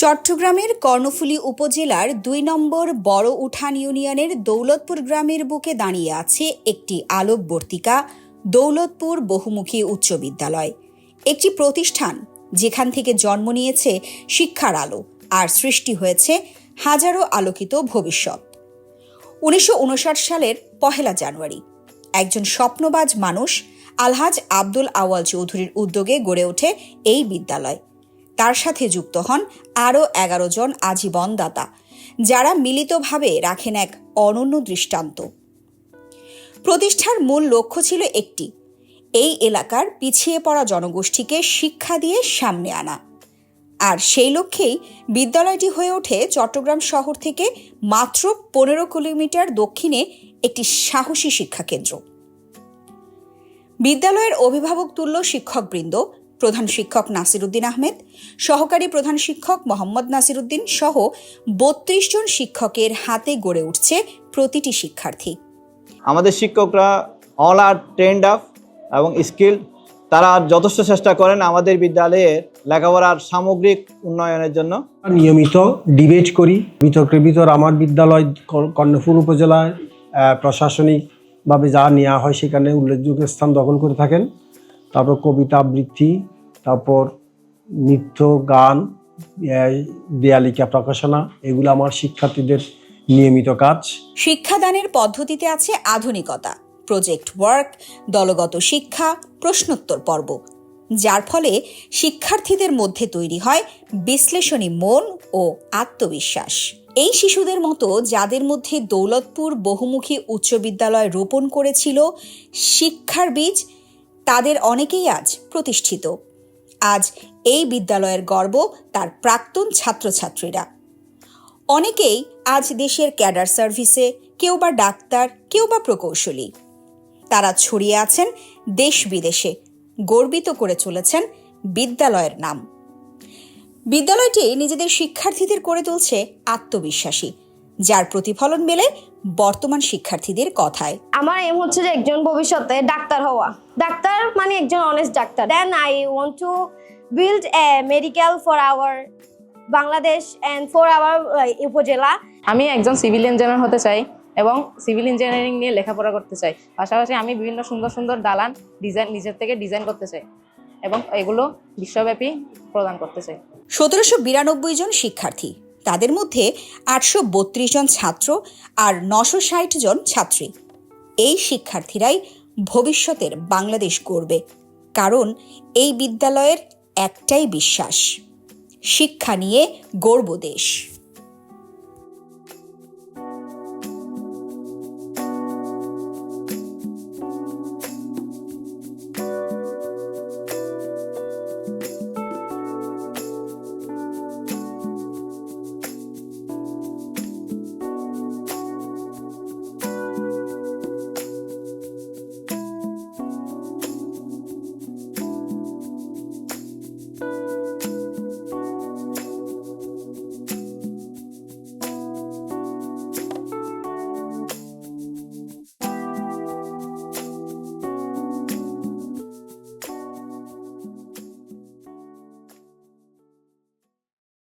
চট্টগ্রামের কর্ণফুলী উপজেলার দুই নম্বর বড় উঠান ইউনিয়নের দৌলতপুর গ্রামের বুকে দাঁড়িয়ে আছে একটি আলোকবর্তিকা দৌলতপুর বহুমুখী উচ্চ বিদ্যালয়। একটি প্রতিষ্ঠান যেখান থেকে জন্ম নিয়েছে শিক্ষার আলো আর সৃষ্টি হয়েছে হাজারো আলোকিত ভবিষ্যৎ। উনিশশো উনষাট সালের পহেলা জানুয়ারি, একজন স্বপ্নবাজ মানুষ আলহাজ আব্দুল আওয়াল চৌধুরীর উদ্যোগে গড়ে ওঠে এই বিদ্যালয়। তার সাথে যুক্ত হন আরও এগারো জন আজীবন দাতা যারা মিলিতভাবে রাখেন এক অনন্য দৃষ্টান্ত। প্রতিষ্ঠার মূল লক্ষ্য ছিল একটি, এই এলাকার পিছিয়ে পড়া জনগোষ্ঠীকে শিক্ষা দিয়ে সামনে আনা। আর সেই লক্ষ্যেই বিদ্যালয়টি হয়ে ওঠে চট্টগ্রাম শহর থেকে মাত্র পনেরো কিলোমিটার দক্ষিণে একটি সাহসী শিক্ষাকেন্দ্র। বিদ্যালয়ের অভিভাবক তুল্য শিক্ষকবৃন্দ প্রধান শিক্ষক নাসিরুদ্দিন আহমেদ সহকারী প্রধান শিক্ষক মোহাম্মদ নাসিরুদ্দিন সহ বত্রিশ জন শিক্ষকের হাতে গড়ে উঠছে প্রতিটি শিক্ষার্থী। আমাদের শিক্ষকরা অল আর ট্রেন্ড আপ এবং স্কিল তারা যথেষ্ট চেষ্টা করেন আমাদের বিদ্যালয়ের লেখাপড়ার সামগ্রিক উন্নয়নের জন্য। নিয়মিত ডিবেট করি বিতর্কের ভিতর আমার বিদ্যালয় কর- কর্ণফুল উপজেলায় প্রশাসনিকভাবে যা নেওয়া হয় সেখানে উল্লেখযোগ্য স্থান দখল করে থাকেন। তারপর কবিতা আবৃত্তি তারপর নৃত্য, গান দেয়ালিকা প্রকাশনা, এগুলো আমার শিক্ষার্থীদের নিয়মিত কাজ। শিক্ষাদানের পদ্ধতিতে আছে আধুনিকতা প্রজেক্ট ওয়ার্ক দলগত শিক্ষা, প্রশ্নোত্তর পর্ব। যার ফলে শিক্ষার্থীদের মধ্যে তৈরি হয় বিশ্লেষণী মন ও আত্মবিশ্বাস। এই শিশুদের মতো যাদের মধ্যে দৌলতপুর বহুমুখী উচ্চ বিদ্যালয় রোপণ করেছিল, শিক্ষার বীজ তাদের অনেকেই আজ প্রতিষ্ঠিত। আজ এই বিদ্যালয়ের গর্ব তার প্রাক্তন ছাত্রছাত্রীরা। অনেকেই আজ দেশের ক্যাডার সার্ভিসে, কেউ বা ডাক্তার, কেউ বা প্রকৌশলী। তারা ছড়িয়ে আছেন দেশ বিদেশে, গর্বিত করে চলেছেন বিদ্যালয়ের নাম। বিদ্যালয়টি নিজেদের শিক্ষার্থীদের করে তুলছে আত্মবিশ্বাসী যার প্রতিফলন মেলে বর্তমান শিক্ষার্থীদের কথায়। আমার এম হচ্ছে যে একজন ভবিষ্যতে ডাক্তার হওয়া। ডাক্তার মানে একজন honest doctor. Then I want to build a medical for our Bangladesh and for our upazila. আমি একজন সিভিল ইঞ্জিনিয়ার হতে চাই এবং সিভিল ইঞ্জিনিয়ারিং নিয়ে লেখাপড়া করতে চাই। পাশাপাশি আমি বিভিন্ন সুন্দর সুন্দর দালান ডিজাইন নিজের থেকে ডিজাইন করতে চাই এবং এগুলো বিশ্বব্যাপী প্রদান করতে চাই। সতেরোশো বিরানব্বই জন শিক্ষার্থী তাদের মধ্যে আটশো বত্রিশ জন ছাত্র আর নশো ষাট জন ছাত্রী। এই শিক্ষার্থীরাই ভবিষ্যতের বাংলাদেশ গড়বে, কারণ এই বিদ্যালয়ের একটাই বিশ্বাস, শিক্ষা নিয়ে গর্ব দেশ।